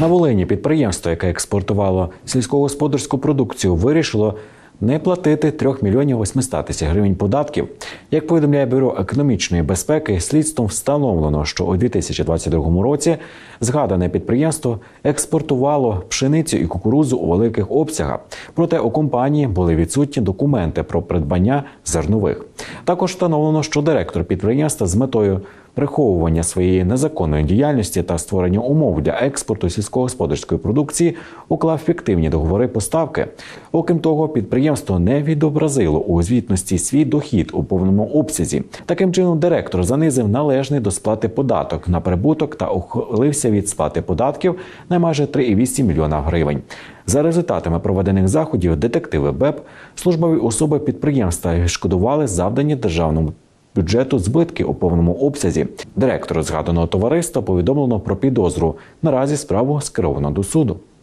На Волині підприємство, яке експортувало сільськогосподарську продукцію, вирішило не платити 3 мільйонів 800 тисяч гривень податків. Як повідомляє бюро економічної безпеки, слідством встановлено, що у 2022 році згадане підприємство експортувало пшеницю і кукурудзу у великих обсягах. Проте у компанії були відсутні документи про придбання зернових. Також встановлено, що директор підприємства з метою приховування своєї незаконної діяльності та створення умов для експорту сільськогосподарської продукції уклав фіктивні договори поставки. Окрім того, підприємство не відобразило у звітності свій дохід у повному обсязі. Таким чином, директор занизив належний до сплати податок на прибуток та ухилився від сплати податків на майже 3,8 мільйона гривень. За результатами проведених заходів, детективи БЕП, службові особи підприємства відшкодували завдані державному бюджету збитки у повному обсязі. Директору згаданого товариства повідомлено про підозру. Наразі справу скеровано до суду.